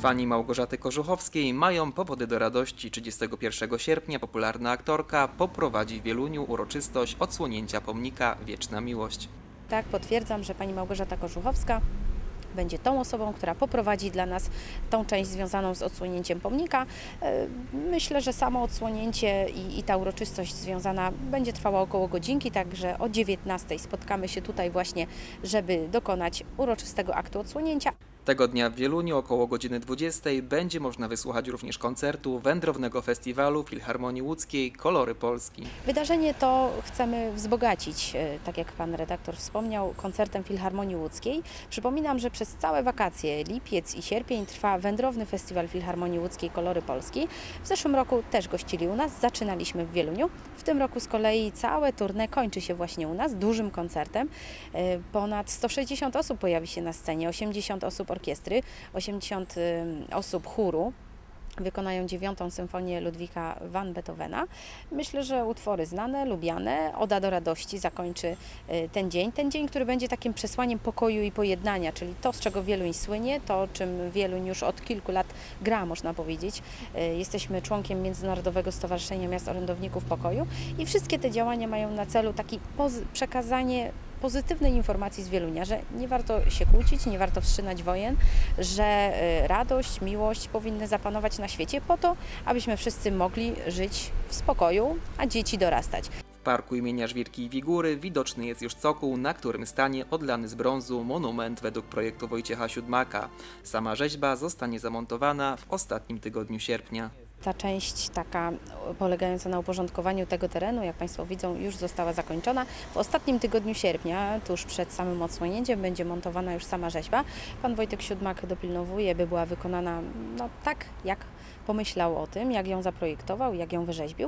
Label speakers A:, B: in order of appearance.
A: Fani Małgorzaty Kożuchowskiej mają powody do radości. 31 sierpnia popularna aktorka poprowadzi w Wieluniu uroczystość odsłonięcia pomnika Wieczna Miłość.
B: Tak, potwierdzam, że pani Małgorzata Kożuchowska będzie tą osobą, która poprowadzi dla nas tą część związaną z odsłonięciem pomnika. E, Myślę, że samo odsłonięcie i, i ta uroczystość związana będzie trwała około godzinki, także o 19 spotkamy się tutaj właśnie, żeby dokonać uroczystego aktu odsłonięcia.
A: Tego dnia w Wieluniu około godziny 20 będzie można wysłuchać również koncertu wędrownego festiwalu Filharmonii Łódzkiej Kolory Polski.
B: Wydarzenie to chcemy wzbogacić, e, tak jak pan redaktor wspomniał, koncertem Filharmonii Łódzkiej. Przypominam, że przez całe wakacje, lipiec i sierpień trwa wędrowny festiwal Filharmonii Łódzkiej Kolory Polski. W zeszłym roku też gościli u nas, zaczynaliśmy w Wieluniu. W tym roku z kolei całe tournée kończy się właśnie u nas dużym koncertem. E, Ponad 160 osób pojawi się na scenie, 80 osób orkiestry, 80 ym, osób chóru wykonają dziewiątą symfonię Ludwika van Beethovena. Myślę, że utwory znane, lubiane, Oda do radości zakończy y, ten dzień. Ten dzień, który będzie takim przesłaniem pokoju i pojednania, czyli to, z czego Wieluń słynie, to, czym Wieluń już od kilku lat gra, można powiedzieć. Y, Jesteśmy członkiem Międzynarodowego Stowarzyszenia Miast Orędowników Pokoju i wszystkie te działania mają na celu taki pozy- przekazanie pozytywnej informacji z Wielunia, że nie warto się kłócić, nie warto wszczynać wojen, że y, radość, miłość powinny zapanować na świecie po to, abyśmy wszyscy mogli żyć w spokoju, a dzieci dorastać.
A: W parku imienia Żwirki i Wigury widoczny jest już cokół, na którym stanie odlany z brązu monument według projektu Wojciecha Siódmaka. Sama rzeźba zostanie zamontowana w ostatnim tygodniu sierpnia.
B: Ta część taka polegająca na uporządkowaniu tego terenu, jak Państwo widzą, już została zakończona. W ostatnim tygodniu sierpnia, tuż przed samym odsłonięciem, będzie montowana już sama rzeźba. Pan Wojtek Siódmak dopilnowuje, by była wykonana no, tak, jak pomyślał o tym, jak ją zaprojektował, jak ją wyrzeźbił.